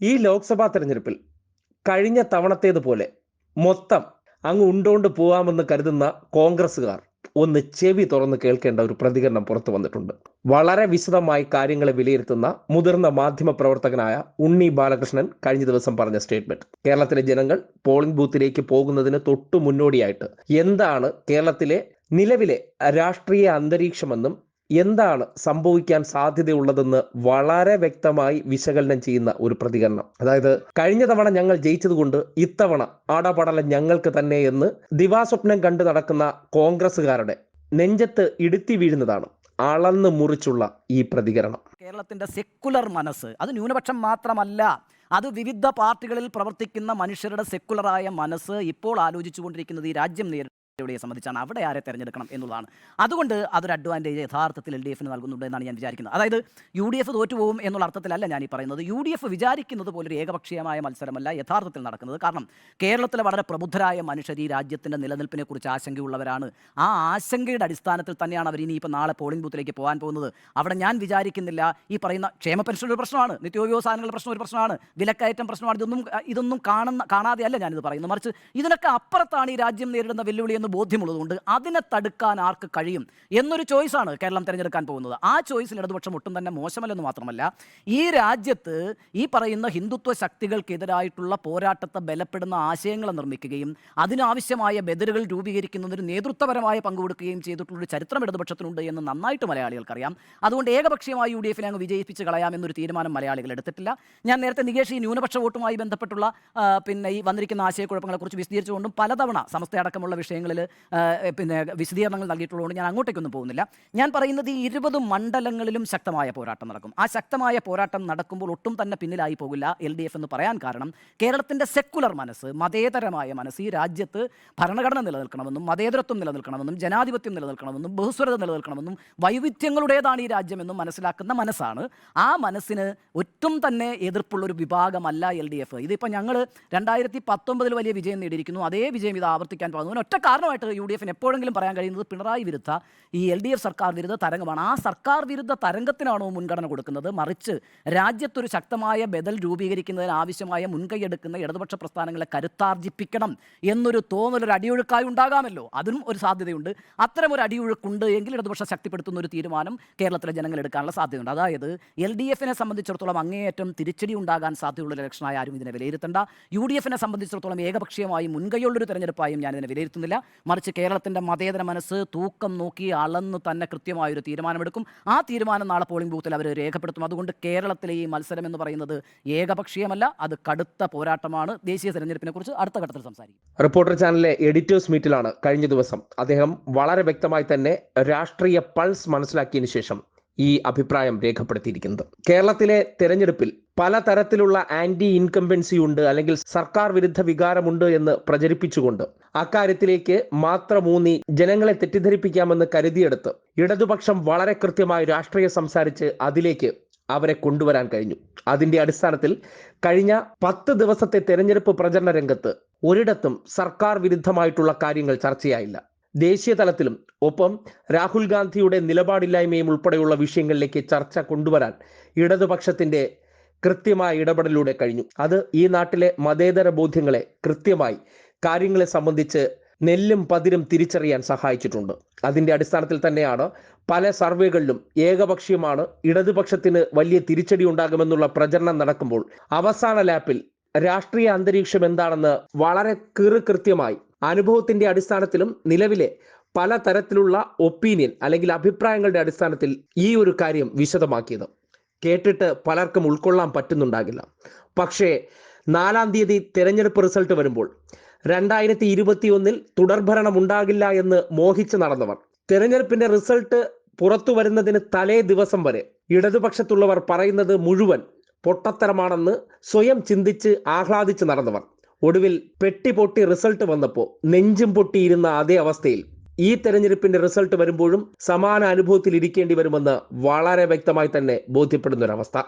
ഈ ലോക്സഭാ തെരഞ്ഞെടുപ്പിൽ കഴിഞ്ഞ തവണത്തേതുപോലെ മൊത്തം അങ്ങ് ഉണ്ടോണ്ട് പോവാമെന്ന് കരുതുന്ന കോൺഗ്രസ്സുകാർ ഒന്ന് ചെവി തുറന്ന് കേൾക്കേണ്ട ഒരു പ്രതികരണം പുറത്തു വന്നിട്ടുണ്ട്. വളരെ വിശദമായി കാര്യങ്ങളെ വിലയിരുത്തുന്ന മുതിർന്ന മാധ്യമ പ്രവർത്തകനായ ഉണ്ണി ബാലകൃഷ്ണൻ കഴിഞ്ഞ ദിവസം പറഞ്ഞ സ്റ്റേറ്റ്മെന്റ്. കേരളത്തിലെ ജനങ്ങൾ പോളിംഗ് ബൂത്തിലേക്ക് പോകുന്നതിന് തൊട്ടു മുന്നോടിയായിട്ട് എന്താണ് കേരളത്തിലെ നിലവിലെ രാഷ്ട്രീയ അന്തരീക്ഷമെന്നും എന്താണ് സംഭവിക്കാൻ സാധ്യതയുള്ളതെന്ന് വളരെ വ്യക്തമായി വിശകലനം ചെയ്യുന്ന ഒരു പ്രതികരണം. അതായത് കഴിഞ്ഞ തവണ ഞങ്ങൾ ജയിച്ചതുകൊണ്ട് ഇത്തവണ ആടപടല ഞങ്ങൾക്ക് തന്നെ എന്ന് ദിവാസ്വപ്നം കണ്ടു നടക്കുന്ന കോൺഗ്രസ്സുകാരുടെ നെഞ്ചത്ത് ഇടുത്തി വീഴുന്നതാണ് അളന്ന് മുറിച്ചുള്ള ഈ പ്രതികരണം. കേരളത്തിന്റെ സെക്കുലർ മനസ്സ് അത് ന്യൂനപക്ഷം മാത്രമല്ല അത് വിവിധ പാർട്ടികളിൽ പ്രവർത്തിക്കുന്ന മനുഷ്യരുടെ സെക്കുലറായ മനസ്സ് ഇപ്പോൾ ആലോചിച്ചുകൊണ്ടിരിക്കുന്നത് ഈ രാജ്യം നേരിടുന്ന സംബന്ധിച്ചാണ് അവിടെ ആരെ തിരഞ്ഞെടുക്കണം എന്നുള്ളതാണ്. അതുകൊണ്ട് അതൊരു അഡ്വാന്റേജ് യഥാർത്ഥത്തിൽ എൽ ഡി എഫിന് നൽകുന്നുണ്ട് എന്നാണ് ഞാൻ വിചാരിക്കുന്നത്. അതായത് യു ഡി എഫ് തോറ്റുപോകും എന്നുള്ള അർത്ഥത്തിലല്ല ഞാൻ ഈ പറയുന്നത്. യു ഡി എഫ് വിചാരിക്കുന്നത് പോലൊരു ഏകപക്ഷീയമായ മത്സരമല്ല യഥാർത്ഥത്തിൽ നടക്കുന്നത്. കാരണം കേരളത്തിലെ വളരെ പ്രബുദ്ധരായ മനുഷ്യർ ഈ രാജ്യത്തിന്റെ നിലനിൽപ്പിനെക്കുറിച്ച് ആശങ്കയുള്ളവരാണ്. ആ ആശങ്കയുടെ അടിസ്ഥാനത്തിൽ തന്നെയാണ് അവർ ഇനി ഇപ്പോൾ നാളെ പോളിംഗ് ബൂത്തിലേക്ക് പോകാൻ പോകുന്നത്. അവിടെ ഞാൻ വിചാരിക്കുന്നില്ല ഈ പറയുന്ന ക്ഷേമ പെൻഷൻ ഒരു പ്രശ്നമാണ്. നിത്യോപയോഗ സാധനങ്ങളുടെ പ്രശ്നം ഒരു പ്രശ്നമാണ്. വിലക്കയറ്റം പ്രശ്നമാണ്. ഇതൊന്നും ഇതൊന്നും കാണുന്ന കാണാതെയല്ല ഞാനിത് പറയുന്നത്. മറിച്ച് ഇതിനൊക്കെ അപ്പുറത്താണ് ഈ രാജ്യം നേരിടുന്ന വെല്ലുവിളി എന്ന് ബോധ്യമുള്ളതുകൊണ്ട് അതിനെ തടുക്കാൻ ആർക്ക് കഴിയും എന്നൊരു ചോയ്സാണ് കേരളം തിരഞ്ഞെടുക്കാൻ പോകുന്നത്. ആ ചോയ്സിൽ ഇടതുപക്ഷം ഒട്ടും തന്നെ മോശമല്ലെന്ന് മാത്രമല്ല ഈ രാജ്യത്ത് ഈ പറയുന്ന ഹിന്ദുത്വ ശക്തികൾക്കെതിരായിട്ടുള്ള പോരാട്ടത്തെ ബലപ്പെടുന്ന ആശയങ്ങൾ നിർമ്മിക്കുകയും അതിനാവശ്യമായ ബദലുകൾ രൂപീകരിക്കുന്നതിന് നേതൃത്വപരമായ പങ്കു പങ്കുകൊടുക്കുകയും ചെയ്തിട്ടുള്ളൊരു ചരിത്രം ഇടതുപക്ഷത്തിനുണ്ട് എന്ന് നന്നായിട്ട് മലയാളികൾക്കറിയാം. അതുകൊണ്ട് ഏകപക്ഷീയമായി യു ഡി എഫിനെ അങ്ങ് വിജയിപ്പിച്ച് കളയാം എന്നൊരു തീരുമാനം മലയാളികൾ എടുത്തിട്ടില്ല. ഞാൻ നേരത്തെ നികേഷ് ഈ ന്യൂനപക്ഷ വോട്ടുമായി ബന്ധപ്പെട്ടുള്ള പിന്നെ ഈ വന്നിരിക്കുന്ന ആശയക്കുഴപ്പങ്ങളെക്കുറിച്ച് വിശദീകരിച്ചുകൊണ്ടും പലതവണ സമസ്തയടക്കമുള്ള വിഷയങ്ങളിൽ പിന്നെ വിശദീകരണങ്ങൾ നൽകിയിട്ടുള്ളതുകൊണ്ട് ഞാൻ അങ്ങോട്ടേക്കൊന്നും പോകുന്നില്ല. ഞാൻ പറയുന്നത് ഈ ഇരുപത് മണ്ഡലങ്ങളിലും ശക്തമായ പോരാട്ടം നടക്കും. ആ ശക്തമായ പോരാട്ടം നടക്കുമ്പോൾ ഒട്ടും തന്നെ പിന്നിലായി പോകില്ല എൽ ഡി എഫ് എന്ന് പറയാൻ കാരണം കേരളത്തിന്റെ സെക്കുലർ മനസ്സ് മതേതരമായ മനസ്സ് ഈ രാജ്യത്ത് ഭരണഘടന നിലനിൽക്കണമെന്നും മതേതരത്വം നിലനിൽക്കണമെന്നും ജനാധിപത്യം നിലനിൽക്കണമെന്നും ബഹുസ്വരത നിലനിൽക്കണമെന്നും വൈവിധ്യങ്ങളുടേതാണ് ഈ രാജ്യമെന്നും മനസ്സിലാക്കുന്ന മനസ്സാണ്. ആ മനസ്സിന് ഒട്ടും തന്നെ എതിർപ്പുള്ളൊരു വിഭാഗമല്ല എൽ ഡി എഫ്. ഇതിപ്പോൾ ഞങ്ങൾ രണ്ടായിരത്തി പത്തൊമ്പതിൽ വലിയ വിജയം നേടിയിരിക്കുന്നു. അതേ വിജയം ഇത് ആവർത്തിക്കാൻ പോകുന്നു ഒറ്റ കാരണമായിട്ട് യു ഡി എഫിന് എപ്പോഴെങ്കിലും പറയാൻ കഴിയുന്നത് പിണറായി വിരുദ്ധ ഈ എൽ ഡി എഫ് സർക്കാർ വിരുദ്ധ തരംഗമാണ്. ആ സർക്കാർ വിരുദ്ധ തരംഗത്തിനാണോ മുൻഗണന കൊടുക്കുന്നത്? മറിച്ച് രാജ്യത്തൊരു ശക്തമായ ബദൽ രൂപീകരിക്കുന്നതിന് ആവശ്യമായ മുൻകൈയെടുക്കുന്ന ഇടതുപക്ഷ പ്രസ്ഥാനങ്ങളെ കരുത്താർജിപ്പിക്കണം എന്നൊരു തോന്നലൊരു അടിയൊഴുക്കായി ഉണ്ടാകാമല്ലോ. അതിനും ഒരു സാധ്യതയുണ്ട്. അത്തരം ഒരു അടിയൊഴുക്കുണ്ട് എങ്കിൽ ഇടതുപക്ഷം ശക്തിപ്പെടുത്തുന്ന ഒരു തീരുമാനം കേരളത്തിലെ ജനങ്ങൾ എടുക്കാനുള്ള സാധ്യതയുണ്ട്. അതായത് എൽ ഡി എഫിനെ സംബന്ധിച്ചിടത്തോളം അങ്ങേയറ്റം തിരിച്ചടി ഉണ്ടാകാൻ സാധ്യതയുള്ള ഇലക്ഷനായി ആരും ഇതിനെ വിലയിരുത്തേണ്ട. യു ഡി എഫിനെ സംബന്ധിച്ചിടത്തോളം ഏകപക്ഷീയമായി മുൻകൈയുള്ളൊരു തെരഞ്ഞെടുപ്പായും ഞാൻ ഇതിനെ വിലയിരുത്തുന്നില്ല. മറിച്ച് കേരളത്തിന്റെ മതേതര മനസ്സ് തൂക്കം നോക്കി അളന്ന് തന്നെ കൃത്യമായൊരു തീരുമാനമെടുക്കും. ആ തീരുമാനം നാളെ പോളിംഗ് ബൂത്തിൽ അവർ രേഖപ്പെടുത്തും. അതുകൊണ്ട് കേരളത്തിലെ ഈ മത്സരം എന്ന് പറയുന്നത് ഏകപക്ഷീയമല്ല അത് കടുത്ത പോരാട്ടമാണ്. ദേശീയ തെരഞ്ഞെടുപ്പിനെ കുറിച്ച് അടുത്ത ഘട്ടത്തിൽ സംസാരിക്കും. റിപ്പോർട്ടർ ചാനലിലെ എഡിറ്റേഴ്സ് മീറ്റിലാണ് കഴിഞ്ഞ ദിവസം അദ്ദേഹം വളരെ വ്യക്തമായി തന്നെ രാഷ്ട്രീയ പൾസ് മനസ്സിലാക്കിയതിനു ശേഷം ഈ അഭിപ്രായം രേഖപ്പെടുത്തിയിരിക്കുന്നത്. കേരളത്തിലെ തെരഞ്ഞെടുപ്പിൽ പലതരത്തിലുള്ള ആന്റി ഇൻകംബൻസി ഉണ്ട് അല്ലെങ്കിൽ സർക്കാർ വിരുദ്ധ വികാരമുണ്ട് എന്ന് പ്രചരിപ്പിച്ചുകൊണ്ട് അക്കാര്യത്തിലേക്ക് മാത്രമൂന്നി ജനങ്ങളെ തെറ്റിദ്ധരിപ്പിക്കാമെന്ന് കരുതിയെടുത്ത് ഇടതുപക്ഷം വളരെ കൃത്യമായി രാഷ്ട്രീയം സംസാരിച്ച് അതിലേക്ക് അവരെ കൊണ്ടുവരാൻ കഴിഞ്ഞു. അതിന്റെ അടിസ്ഥാനത്തിൽ കഴിഞ്ഞ പത്ത് ദിവസത്തെ തെരഞ്ഞെടുപ്പ് പ്രചരണ രംഗത്ത് ഒരിടത്തും സർക്കാർ വിരുദ്ധമായിട്ടുള്ള കാര്യങ്ങൾ ചർച്ചയായില്ല. ദേശീയ തലത്തിലും ഒപ്പം രാഹുൽ ഗാന്ധിയുടെ നിലപാടില്ലായ്മയും ഉൾപ്പെടെയുള്ള വിഷയങ്ങളിലേക്ക് ചർച്ച കൊണ്ടുവരാൻ ഇടതുപക്ഷത്തിന്റെ കൃത്യമായ ഇടപെടലിലൂടെ കഴിഞ്ഞു. അത് ഈ നാട്ടിലെ മതേതര ബോധ്യങ്ങളെ കൃത്യമായി കാര്യങ്ങളെ സംബന്ധിച്ച് നെല്ലും പതിരും തിരിച്ചറിയാൻ സഹായിച്ചിട്ടുണ്ട്. അതിന്റെ അടിസ്ഥാനത്തിൽ തന്നെയാണ് പല സർവേകളിലും ഏകപക്ഷീയമാണ് ഇടതുപക്ഷത്തിന് വലിയ തിരിച്ചടി ഉണ്ടാകുമെന്നുള്ള പ്രചരണം നടക്കുമ്പോൾ അവസാന ലാപ്പിൽ രാഷ്ട്രീയ അന്തരീക്ഷം എന്താണെന്ന് വളരെ കീറുകൃത്യമായി അനുഭവത്തിന്റെ അടിസ്ഥാനത്തിലും നിലവിലെ പല തരത്തിലുള്ള ഒപ്പീനിയൻ അല്ലെങ്കിൽ അഭിപ്രായങ്ങളുടെ അടിസ്ഥാനത്തിൽ ഈ ഒരു കാര്യം വിശദമാക്കിയത്. കേട്ടിട്ട് പലർക്കും ഉൾക്കൊള്ളാൻ പറ്റുന്നുണ്ടാകില്ല. പക്ഷേ നാലാം തീയതി തെരഞ്ഞെടുപ്പ് റിസൾട്ട് വരുമ്പോൾ രണ്ടായിരത്തി ഇരുപത്തിയൊന്നിൽ തുടർഭരണം ഉണ്ടാകില്ല എന്ന് മോഹിച്ച് നടന്നവർ തെരഞ്ഞെടുപ്പിന്റെ റിസൾട്ട് പുറത്തു വരുന്നതിന് തലേ ദിവസം വരെ ഇടതുപക്ഷത്തുള്ളവർ പറയുന്നത് മുഴുവൻ പൊട്ടത്തരമാണെന്ന് സ്വയം ചിന്തിച്ച് ആഹ്ലാദിച്ച് നടന്നവർ. ഒടുവിൽ പെട്ടി പൊട്ടി റിസൾട്ട് വന്നപ്പോൾ നെഞ്ചും പൊട്ടിയിരുന്ന അതേ അവസ്ഥയിൽ ഈ തെരഞ്ഞെടുപ്പിന്റെ റിസൾട്ട് വരുമ്പോഴും സമാന അനുഭവത്തിൽ ഇരിക്കേണ്ടി വരുമെന്ന് വളരെ വ്യക്തമായി തന്നെ ബോധ്യപ്പെടുന്ന ഒരവസ്ഥ